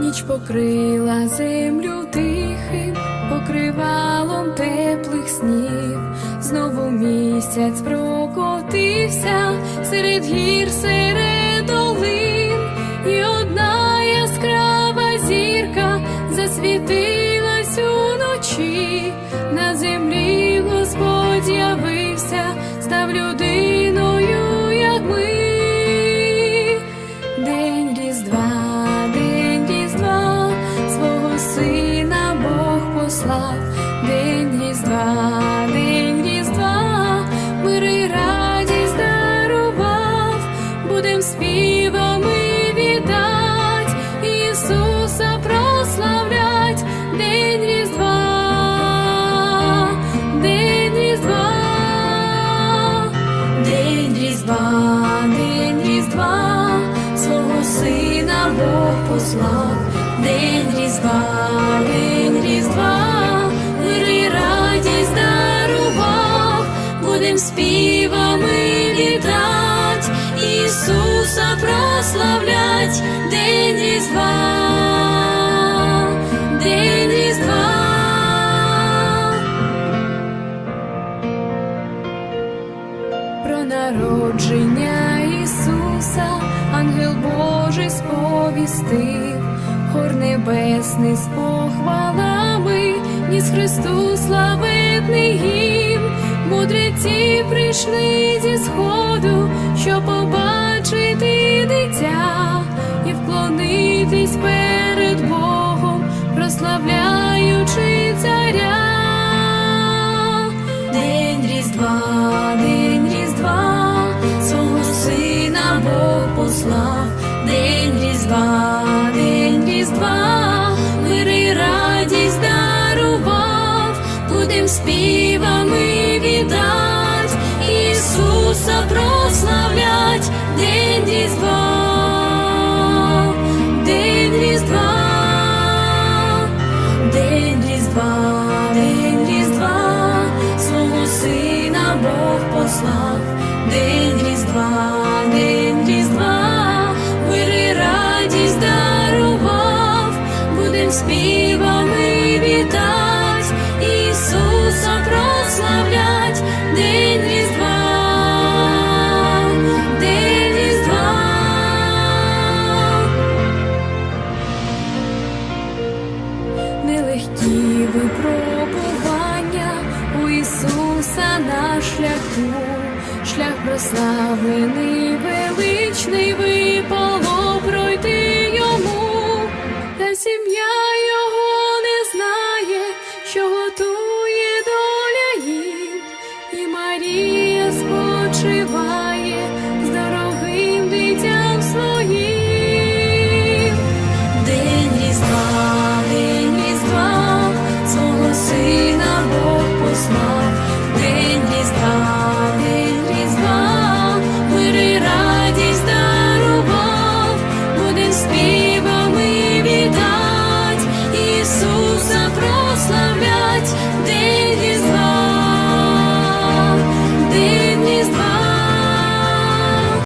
Ніч покрила землю тихим покривалом теплих снів. Знову місяць прокотився серед гір, серед явився, став День Різдва, свого сина Бог послав, день Різдва, день Різдва, мир радість дарував, будем співами вітать, Ісуса прославлять, день Різдва, народження Ісуса, ангел Божий сповістив, хор небесний з похвалами, ніс Христу славетний гімн, мудреці прийшли зі сходу, щоб побачити дитя і вклонитись перед Богом, прославляючи Різдва, день Різдва, мир і радість дарував, будем співами вітать, Ісуса прославлять, день Різдва, день Різдва. День Різдва, день Різдва, свого сина Бог послав, день Різдва, день співами вітать, Ісуса прославлять, день Різдва, день Різдва. нелегкі випробування у Ісуса на шляху, шлях прославлений, величний пройти rewind.